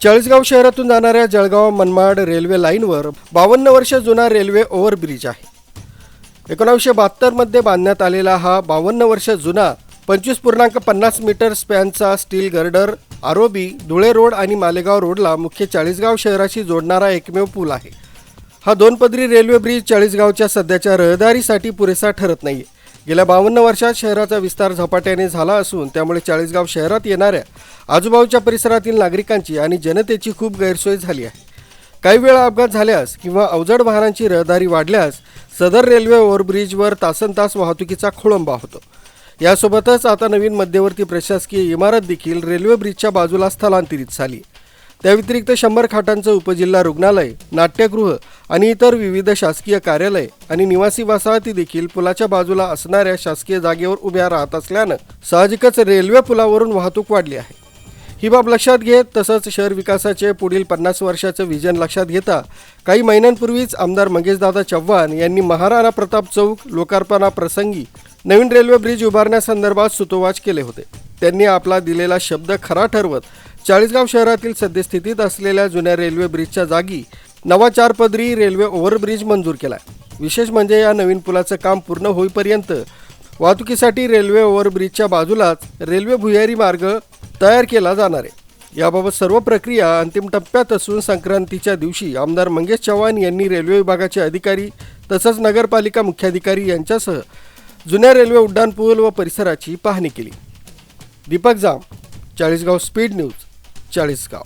चाळीसगाव शहरातून जाणाऱ्या जळगाव मनमाड रेल्वे लाईनवर बावन्न वर्ष जुना रेल्वे ओव्हरब्रिज आहे. एकोणावीसशे बहात्तरमध्ये बांधण्यात आलेला हा बावन्न वर्ष जुना पंचवीस पूर्णांक पन्नास metre स्पॅनचा steel girder ROB Dhule road आणि मालेगाव रोडला मुख्य चाळीसगाव शहराशी जोडणारा एकमेव पूल आहे. हा दोन पदरी रेल्वे ब्रिज चाळीसगावच्या सध्याच्या रहदारीसाठी पुरेसा ठरत नाही गेल्या बावन्न वर्षात शहराचा विस्तार झपाट्याने झाला असून त्यामुळे चाळीसगाव शहरात येणाऱ्या आजूबाजूच्या परिसरातील नागरिकांची आणि जनतेची खूप गैरसोय झाली आहे. काही वेळा अपघात झाल्यास किंवा अवजड वाहनांची रहदारी वाढल्यास सदर रेल्वे ओव्हरब्रिजवर तासन तास वाहतुकीचा खोळंबा होतो. यासोबतच आता नवीन मध्यवर्ती प्रशासकीय इमारत देखील रेल्वे ब्रिजच्या बाजूला स्थलांतरित झाली. त्या व्यतिरिक्त शंभर खाटांचं उपजिल्हा रुग्णालय नाट्यगृह आणि इतर विविध शासकीय कार्यालय आणि निवासी वसाहती देखील पुलाच्या बाजूला असणाऱ्या शासकीय जागेवर उभ्या राहत असल्यानं साहजिकच रेल्वे पुलावरून वाहतूक वाढली आहे. ही बाब लक्षात घेत तसंच शहर विकासाचे पुढील पन्नास वर्षाचं विजन लक्षात घेता काही महिन्यांपूर्वीच आमदार मंगेशदादा चव्हाण यांनी महाराणा प्रताप चौक लोकार्पणाप्रसंगी नवीन रेल्वे ब्रिज उभारण्यासंदर्भात सुतोवाच केले होते. त्यांनी आपला दिलेला शब्द खरा ठरवत चाळीसगाव शहरातील सद्यस्थितीत असलेल्या जुन्या रेल्वे ब्रिजच्या जागी नवा चारपदरी रेल्वे ओव्हरब्रिज मंजूर केला विशेष म्हणजे या नवीन पुलाचं काम पूर्ण होईपर्यंत वाहतुकीसाठी रेल्वे ओव्हरब्रिजच्या बाजूलाच रेल्वे भुयारी मार्ग तयार केला जाणार आहे. याबाबत सर्व प्रक्रिया अंतिम टप्प्यात असून संक्रांतीच्या दिवशी आमदार मंगेश चव्हाण यांनी रेल्वे विभागाचे अधिकारी तसंच नगरपालिका मुख्याधिकारी यांच्यासह जुन्या रेल्वे उड्डाणपूल व परिसराची पाहणी केली. Deepak Jam Chalisgaon speed news Chalisgaon.